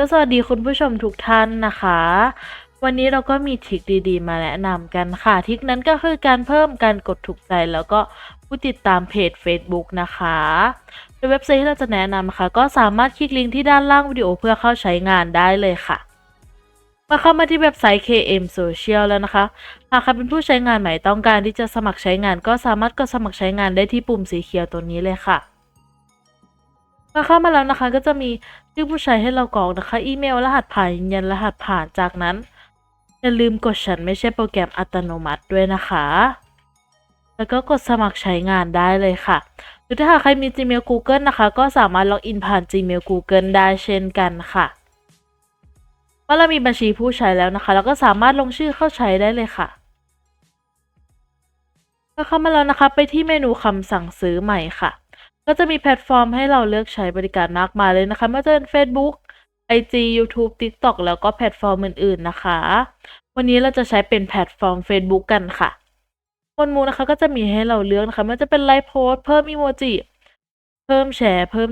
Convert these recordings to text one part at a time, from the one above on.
ก็สวัสดีคุณผู้ชมทุกท่านนะคะ วันนี้เราก็มีทริคดีๆ มาแนะนำกันค่ะทริคนั้นก็คือการเพิ่มการกดถูกใจแล้วก็ผู้ติดตามเพจ Facebook นะคะโดยเว็บไซต์ที่เราจะแนะนำนะคะก็สามารถคลิกลิงก์ที่ด้านล่างวิดีโอเพื่อเข้าใช้งานได้เลยค่ะมาเข้ามาที่เว็บไซต์ KM Social แล้วนะคะ หากใครเป็นผู้ใช้งานใหม่ต้องการที่จะสมัครใช้งาน ก็สามารถกดสมัครใช้งานได้ที่ปุ่มสีเขียวตัวนี้เลยค่ะ มาเข้ามาแล้วนะคะ ก็จะมีชื่อผู้ใช้ให้เรากรอกนะคะ อีเมลรหัสผ่านยืนยันรหัสผ่านจากนั้นอย่าลืมกดฉันไม่ใช่โปรแกรมอัตโนมัติด้วยนะคะ แล้วก็กดสมัครใช้งานได้เลยค่ะ หรือถ้าหากใครมี Gmail Google นะคะ ก็สามารถล็อกอินผ่าน Gmail Google ได้เช่นกันค่ะเมื่อเรามีบัญชีผู้ใช้แล้วนะคะ เราก็สามารถลงชื่อเข้าใช้ได้เลยค่ะก็เข้ามาแล้วนะคะ ไปที่เมนูคำสั่งซื้อใหม่ค่ะ ก็จะมีแพลตฟอร์มให้เราเลือกใช้บริการมากมายเลยนะคะ ไม่ว่าจะเป็น Facebook IG YouTube TikTok แล้วก็แพลตฟอร์มอื่นๆนะคะ วันนี้เราจะใช้เป็นแพลตฟอร์ม Facebook กันค่ะบนมูนะคะก็จะมีให้เราเลือกนะคะไม่ว่าจะเป็นไลฟ์โพสเพิ่มอีโมจิเพิ่มแชร์เพิ่ม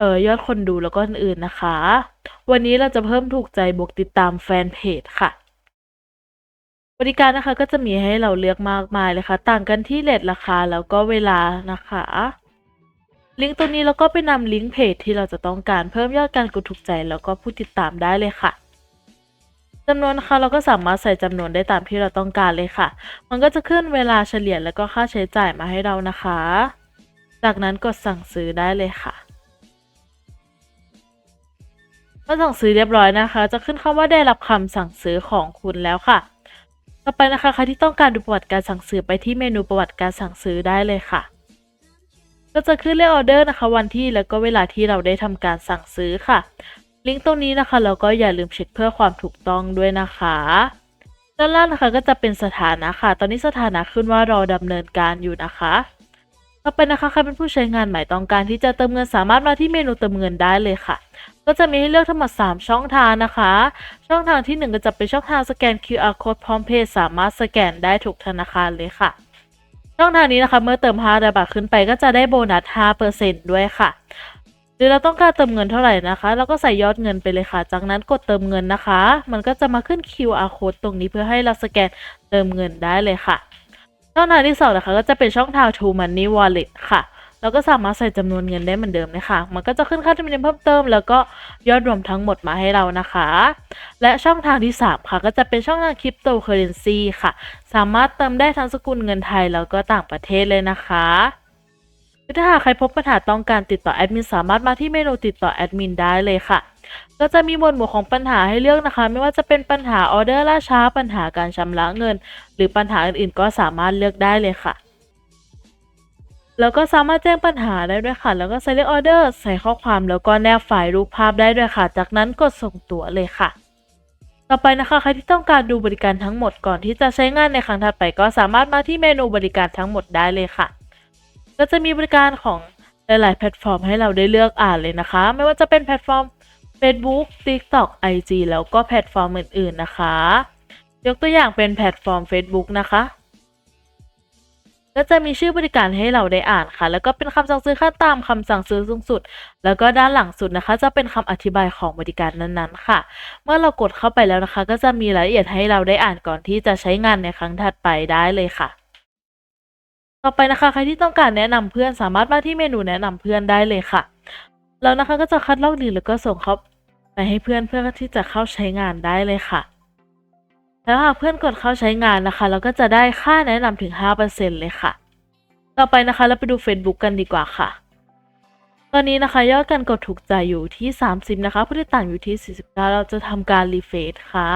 เอ่อยอดคนดูแล้วก็อื่นๆนะคะ วันนี้เราจะเพิ่มถูกใจบวกติดตามแฟนเพจค่ะ บริการนะคะก็จะมีให้เราเลือกมากมายเลยค่ะ ต่างกันที่เลทราคาแล้วก็เวลานะคะ ลิงก์ตัวนี้เราก็ไปนำลิงก์เพจที่เราจะต้องการเพิ่มยอดการกดถูกใจแล้วก็ผู้ติดตามได้เลยค่ะจำนวนนะคะเราก็สามารถใส่จำนวนได้ตามที่เราต้องการเลยค่ะ มันก็จะขึ้นเวลาเฉลี่ยแล้วก็ค่าใช้จ่ายมาให้เรานะคะ จากนั้นกดสั่งซื้อได้เลยค่ะเมื่อสั่งซื้อเรียบร้อยนะคะ จะขึ้นคำว่าได้รับคำสั่งซื้อของคุณแล้วค่ะ ต่อไปนะคะใครที่ต้องการดูประวัติการสั่งซื้อไปที่เมนูประวัติการสั่งซื้อได้เลยค่ะ ก็จะขึ้นเลขออเดอร์นะคะ วันที่แล้วก็เวลาที่เราได้ทำการสั่งซื้อค่ะ ลิงก์ตรงนี้นะคะเราก็อย่าลืมเช็คเพื่อความถูกต้องด้วยนะคะด้านล่างนะคะก็จะเป็นสถานะค่ะ ตอนนี้สถานะขึ้นว่ารอดำเนินการอยู่นะคะต่อไปนะคะใครเป็นผู้ใช้งานใหม่ต้องการที่จะเติมเงินสามารถมาที่เมนูเติมเงินได้เลยค่ะ ก็จะมีให้เลือกทั้งหมด 3 ช่องทางนะคะ ช่องทางที่ 1 ก็จะเป็นช่องทางสแกน QR code พร้อมเพย์สามารถสแกนได้ทุกธนาคารเลยค่ะ ช่องทางนี้นะคะ เมื่อเติม5บาทขึ้นไปก็จะได้โบนัส 5%ด้วยค่ะหรือเราต้องการเติมเงินเท่าไหร่นะคะ เราก็ใส่ยอดเงินไปเลยค่ะ จากนั้นกดเติมเงินนะคะ มันก็จะมาขึ้น QR code ตรงนี้เพื่อให้เราสแกนเติมเงินได้เลยค่ะ ช่องทางที่สองนะคะก็จะเป็นช่องทาง True Money Wallet ค่ะ เราก็สามารถใส่จำนวนเงินได้เหมือนเดิมเลยค่ะ มันก็จะขึ้นค่าธรรมเนียมเพิ่มเติม แล้วก็ยอดรวมทั้งหมดมาให้เรานะคะ และช่องทางที่ 3 ค่ะ ก็จะเป็นช่องทางคริปโตเคอเรนซีค่ะ สามารถเติมได้ทั้งสกุลเงินไทยแล้วก็ต่างประเทศเลยนะคะถ้าหากใครพบปัญหาต้องการติดต่อแอดมินสามารถมาที่เมนูติดต่อแอดมินได้เลยค่ะก็จะมีหมวดหมู่ของปัญหาให้เลือกนะคะ ไม่ว่าจะเป็นปัญหาออเดอร์ล่าช้าปัญหาการชำระเงิน หรือปัญหาอื่นๆ ก็สามารถเลือกได้เลยค่ะ แล้วก็สามารถแจ้งปัญหาได้ด้วยค่ะ แล้วก็ใส่เลขออเดอร์ใส่ข้อความแล้วก็แนบไฟล์รูปภาพได้ด้วยค่ะ จากนั้นกดส่งตั๋วเลยค่ะ ต่อไปนะคะใครที่ต้องการดูบริการทั้งหมดก่อนที่จะใช้งานในครั้งถัดไปก็สามารถมาที่เมนูบริการทั้งหมดได้เลยค่ะ ก็จะมีบริการของหลาย ๆ แพลตฟอร์มให้เราได้เลือกอ่านเลยนะคะ ไม่ว่าจะเป็นแพลตฟอร์ม Facebook TikTok IG แล้วก็แพลตฟอร์มอื่น ๆ นะคะ ยกตัวอย่างเป็นแพลตฟอร์ม Facebook นะคะ ก็จะมีชื่อบริการให้เราได้อ่านค่ะ แล้วก็เป็นคำสั่งซื้อค่าตามคำสั่งซื้อสูงสุด แล้วก็ด้านหลังสุดนะคะ จะเป็นคำอธิบายของบริการนั้นๆ ค่ะ เมื่อเรากดเข้าไปแล้วนะคะ ก็จะมีรายละเอียดให้เราได้อ่านก่อนที่จะใช้งานในครั้งถัดไปได้เลยค่ะ ต่อไปนะคะ ใครที่ต้องการแนะนำเพื่อนสามารถมาที่เมนูแนะนำเพื่อนได้เลยค่ะ แล้วนะคะก็จะคัดลอกลิงก์แล้วก็ส่งเขาไปให้เพื่อนเพื่อที่จะเข้าใช้งานได้เลยค่ะ แล้วหากเพื่อนกดเข้าใช้งานนะคะ เราก็จะได้ค่าแนะนำถึง 5%เลยค่ะ ต่อไปนะคะเราไปดู Facebook กันดีกว่าค่ะ ตอนนี้นะคะยอดการกดถูกใจอยู่ที่ 30 นะคะผู้ติดตามอยู่ที่ 49 เราจะทำการรีเฟซค่ะ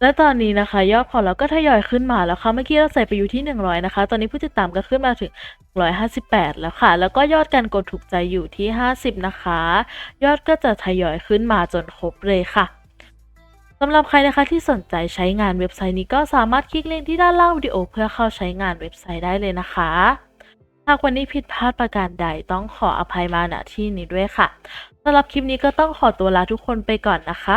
และตอนนี้นะคะยอดของเราก็ทยอยขึ้นมาแล้วค่ะเมื่อกี้เราใส่ไปอยู่ที่ 100 นะคะ ตอนนี้ผู้ติดตามก็ขึ้นมาถึง 158 แล้วค่ะ แล้วก็ยอดการกดถูกใจอยู่ที่ 50 นะคะ ยอดก็จะทยอยขึ้นมาจนครบเลยค่ะสำหรับใครนะคะที่สนใจใช้งานเว็บไซต์นี้ก็สามารถคลิกลิงก์ที่ด้านล่างวิดีโอเพื่อเข้าใช้งานเว็บไซต์ได้เลยนะคะหากวันนี้ผิดพลาดประการใดต้องขออภัยมาณที่นี้ด้วยค่ะสำหรับคลิปนี้ก็ต้องขอตัวลาทุกคนไปก่อนนะคะ